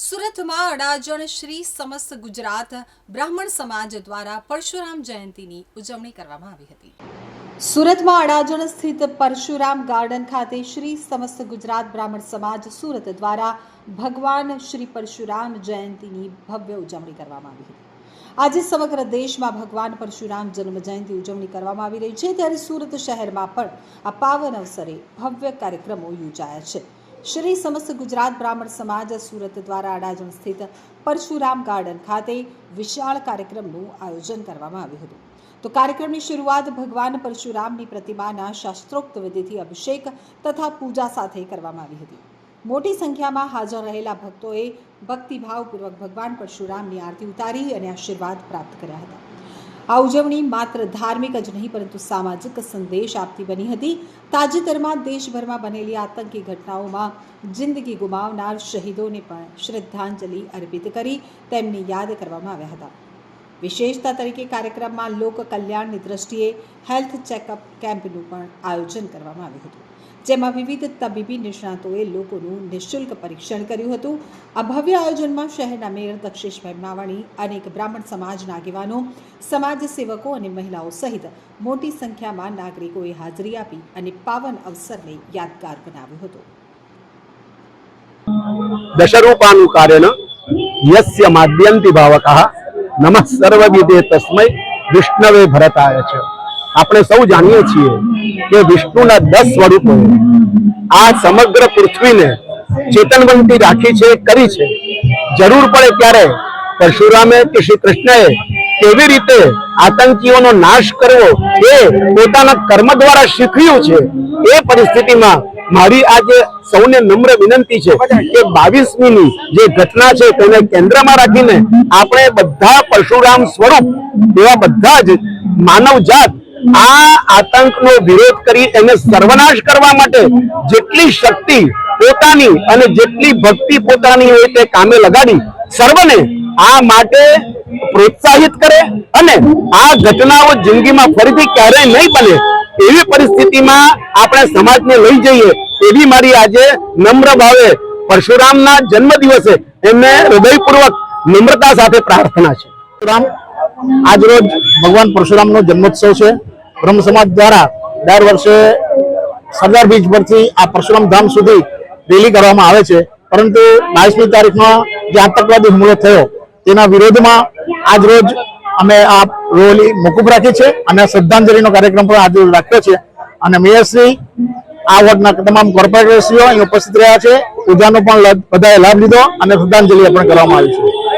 સુરતમાં અડાજણ શ્રી સમસ્ત ગુજરાત બ્રાહ્મણ સમાજ દ્વારા પરશુરામ જયંતીની ઉજવણી કરવામાં આવી હતી. સુરતમાં અડાજણ સ્થિત પરશુરામ ગાર્ડન ખાતે શ્રી સમસ્ત ગુજરાત બ્રાહ્મણ સમાજ સુરત દ્વારા ભગવાન શ્રી પરશુરામ જયંતીની ભવ્ય ઉજવણી કરવામાં આવી હતી. આજે સમગ્ર દેશમાં ભગવાન પરશુરામ જન્મ જયંતિ ઉજવણી કરવામાં આવી રહી છે. ત્યારે સુરત શહેરમાં પણ આ પાવન અવસરે ભવ્ય કાર્યક્રમો યોજાયા છે. શ્રી સમસ્ત ગુજરાત બ્રાહ્મણ સમાજ સુરત દ્વારા અડાજણ સ્થિત પરશુરામ ગાર્ડન ખાતે વિશાળ કાર્યક્રમનું આયોજન કરવામાં આવ્યું હતું. તો કાર્યક્રમની શરૂઆત ભગવાન પરશુરામની પ્રતિમાના શાસ્ત્રોક્ત વિધિથી અભિષેક તથા પૂજા સાથે કરવામાં આવી હતી. મોટી સંખ્યામાં હાજર રહેલા ભક્તોએ ભક્તિભાવપૂર્વક ભગવાન પરશુરામની આરતી ઉતારી અને આશીર્વાદ પ્રાપ્ત કર્યા હતા. આ ઉજવણી માત્ર ધાર્મિક જ નહીં, પરંતુ સામાજિક સંદેશ આપતી બની હતી. તાજેતરમાં દેશભરમાં બનેલી આતંકી ઘટનાઓમાં જિંદગી ગુમાવનાર શહીદોને પણ શ્રદ્ધાંજલિ અર્પિત કરી તેમને યાદ કરવામાં આવ્યા હતા. વિશેષતા તરીકે કાર્યક્રમમાં લોક કલ્યાણની દ્રષ્ટિએ હેલ્થ ચેકઅપ કેમ્પનું પણ આયોજન કરવામાં આવ્યું હતું. જેમાં વિવિધ તબીબી નિષ્ણાતોએ લોકોનું નિઃશુલ્ક પરીક્ષણ કર્યું હતું. આ ભવ્ય આયોજનમાં શહેરના મેયર દક્ષેશભાઈ માવાણી, અનેક બ્રાહ્મણ સમાજના આગેવાનો, સમાજ સેવકો અને મહિલાઓ સહિત મોટી સંખ્યામાં નાગરિકોએ હાજરી આપી અને પાવન અવસરને યાદગાર બનાવ્યો હતો. દશરૂપાનું કાર્યન યસ્ય માદ્યંતિ ભાવકઃ નમઃ સર્વવિદે તસ્મય વિષ્ણવે ભરતાય છે. આપણે સૌ જાણીએ છીએ કે વિષ્ણુના દસ સ્વરૂપો આ સમગ્ર પૃથ્વીને ચેતનવંતી રાખી છે, કરી છે. જરૂર પડે ત્યારે પરશુરામે કે શ્રી કૃષ્ણએ કેવી રીતે આતંકીઓનો નાશ કરવો એ પોતાના કર્મ દ્વારા શીખવ્યું છે, એ પરિસ્થિતિમાં મારી આજે સૌને નમ્ર વિનંતી છે કે બાવીસમી જે ઘટના છે તેને કેન્દ્રમાં રાખીને આપણે બધા પરશુરામ સ્વરૂપ એવા બધા જ માનવ જાત આ આતંકનો વિરોધ કરી એને સર્વનાશ કરવા માટે જેટલી શક્તિ પોતાની અને જેટલી ભક્તિ પોતાની હોય તે કામે લગાડી સર્વને આ માટે પ્રોત્સાહિત કરે અને આ ઘટનાઓ જિંદગીમાં ફરીથી ક્યારેય નહીં બને. એવી પરિસ્થિતિમાં આપણે સમાજને લઈ જઈએ એવી મારી આજે નમ્ર ભાવે પરશુરામના જન્મ દિવસે એમને હૃદયપૂર્વક નમ્રતા સાથે પ્રાર્થના છે. પરશુરામ આજરોજ ભગવાન પરશુરામનો જન્મોત્સવ છે. બ્રહ્મ સમાજ દ્વારા દર વર્ષે સરદાર બીચ પરથી આ પરશુરામ ધામ સુધી રેલી કરવામાં આવે છે. પરંતુ બાવીસમી તારીખમાં જે આતંકવાદી હુમલો થયો, તેના વિરોધમાં આજરોજ અમે આ રેલી મોકૂફ રાખી છે અને શ્રદ્ધાંજલિનો કાર્યક્રમ પણ આજે રાખ્યો છે. અને મેયરશ્રી આ વોર્ડના તમામ કોર્પોરેટરશ્રીઓ અહીં ઉપસ્થિત રહ્યા છે. પૂજાનો પણ બધાએ લાભ લીધો અને શ્રદ્ધાંજલિ અર્પણ કરવામાં આવી છે.